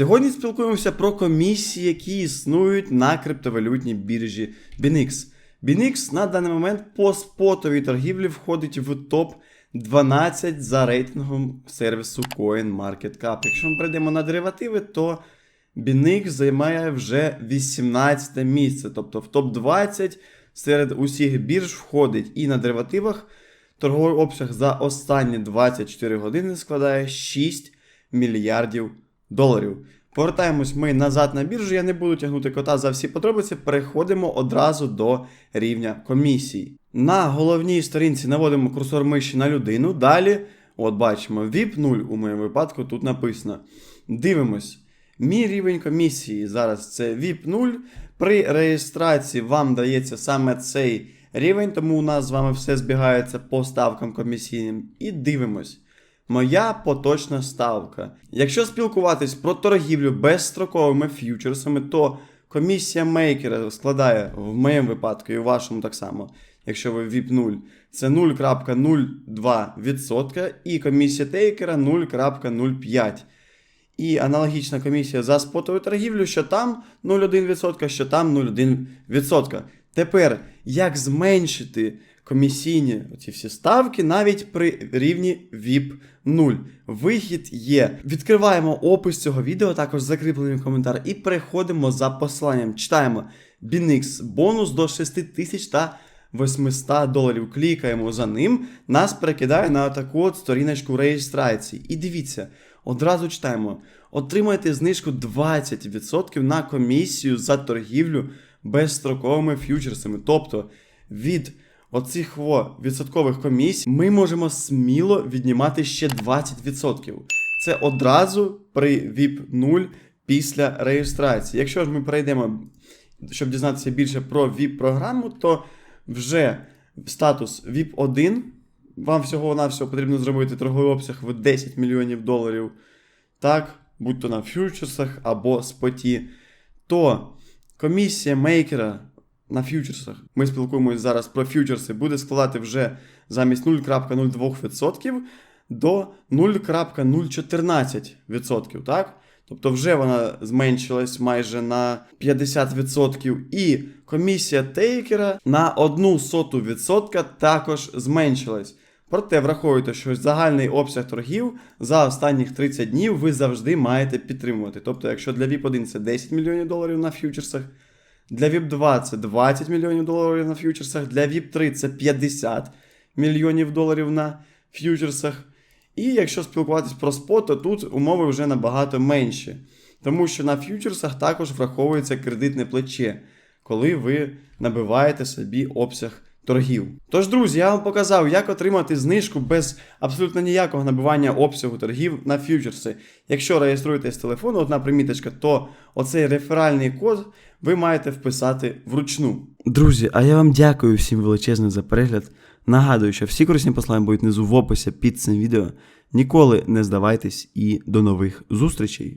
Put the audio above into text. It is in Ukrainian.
Сьогодні спілкуємося про комісії, які існують на криптовалютній біржі BinX. BinX на даний момент по спотовій торгівлі входить в топ 12 за рейтингом сервісу CoinMarketCap. Якщо ми перейдемо на деривативи, то BinX займає вже 18 місце, тобто в топ 20 серед усіх бірж входить і на деривативах. Торговий обсяг за останні 24 години складає 6 мільярдів доларів. Повертаємось ми назад на біржу. Я не буду тягнути кота за всі подробиці. Переходимо одразу до рівня комісії. На головній сторінці наводимо курсор миші на людину. Далі, от бачимо, VIP 0 у моєму випадку тут написано. Дивимось. Мій рівень комісії зараз це VIP 0. При реєстрації вам дається саме цей рівень, тому у нас з вами все збігається по ставкам комісійним. І дивимось. Моя поточна ставка. Якщо спілкуватись про торгівлю безстроковими ф'ючерсами, то комісія мейкера складає в моєму випадку і в вашому так само, якщо ви VIP 0, це 0,02% і комісія тейкера 0,05%. І аналогічна комісія за спотову торгівлю, що там 0,1%, що там 0,1%. Тепер, як зменшити комісійні ці всі ставки навіть при рівні VIP 0. Вихід є. Відкриваємо опис цього відео, також закріплений коментар, і переходимо за посиланням. Читаємо BinX бонус до 6000 та 800 доларів. Клікаємо за ним, нас перекидає на таку от сторіночку реєстрації. І дивіться, одразу читаємо. Отримайте знижку 20% на комісію за торгівлю безстроковими ф'ючерсами. Тобто від оцих во відсоткових комісій ми можемо сміло віднімати ще 20%. Це одразу при VIP 0 після реєстрації. Якщо ж ми перейдемо, щоб дізнатися більше про VIP-програму, то вже статус VIP 1. Вам всього-навсього потрібно зробити торговий обсяг в 10 мільйонів доларів. Так, будь то на фьючерсах або споті. То комісія мейкера на фьючерсах, ми спілкуємося зараз про фьючерси, буде складати вже замість 0,02% до 0,014%. Так? Тобто вже вона зменшилась майже на 50%. І комісія тейкера на 1% також зменшилась. Проте враховуйте, що загальний обсяг торгів за останніх 30 днів ви завжди маєте підтримувати. Тобто, якщо для VIP 1 це 10 мільйонів доларів на фьючерсах, для VIP 2 це 20 мільйонів доларів на ф'ючерсах, для VIP 3 це 50 мільйонів доларів на фьючерсах. І якщо спілкуватись про спот, то тут умови вже набагато менші. Тому що на ф'ючерсах також враховується кредитне плече, коли ви набиваєте собі обсяг торгів. Тож, друзі, я вам показав, як отримати знижку без абсолютно ніякого набивання обсягу торгів на фьючерси. Якщо реєструєтесь з телефону, одна приміточка, то оцей реферальний код ви маєте вписати вручну. Друзі, а я вам дякую всім величезно за перегляд. Нагадую, що всі корисні послання будуть внизу в описі під цим відео. Ніколи не здавайтесь і до нових зустрічей!